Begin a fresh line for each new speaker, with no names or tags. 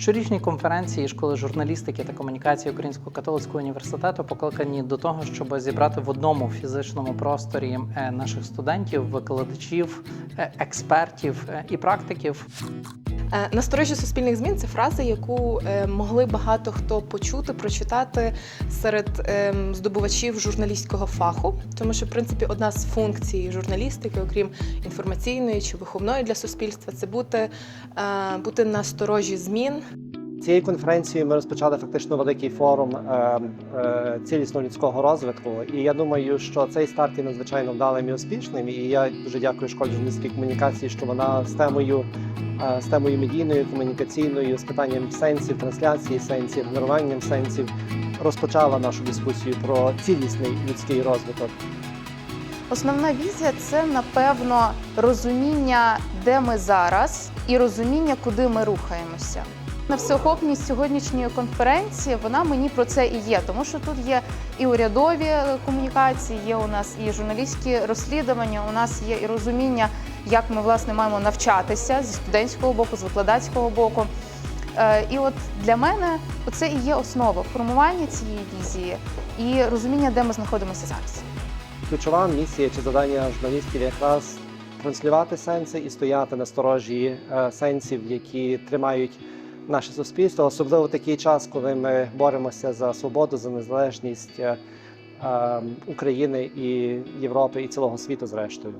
Щорічні конференції школи журналістики та комунікації Українського католицького університету покликані до того, щоб зібрати в одному фізичному просторі е, наших студентів, викладачів, е, експертів е, і практиків.
Е, Насторожі суспільних змін це фраза, яку е, могли багато хто почути, прочитати серед ем, здобувачів журналістського фаху, тому що в принципі одна з функцій журналістики, окрім інформаційної чи виховної для суспільства, це бути, е, бути насторожі змін.
Цією конференцією ми розпочали фактично великий форум е, е, цілісного людського розвитку. І я думаю, що цей старт є надзвичайно вдалим і успішним. І я дуже дякую школі журналістської комунікації, що вона з темою, з темою медійною, комунікаційною, з питанням сенсів, трансляції сенсів, генеруванням сенсів розпочала нашу дискусію про цілісний людський розвиток.
Основна візія це напевно розуміння, де ми зараз, і розуміння, куди ми рухаємося. На всеохопність сьогоднішньої конференції вона мені про це і є, тому що тут є і урядові комунікації, є у нас і журналістські розслідування. У нас є і розуміння, як ми власне маємо навчатися зі студентського боку, з викладацького боку. Е, І от для мене це і є основа формування цієї візії і розуміння, де ми знаходимося зараз.
Ключова місія чи завдання журналістів якраз транслювати сенси і стояти на сторожі е, сенсів, які тримають наше суспільство, особливо в такий час, коли ми боремося за свободу, за незалежність е, е, України і Європи і цілого світу, зрештою.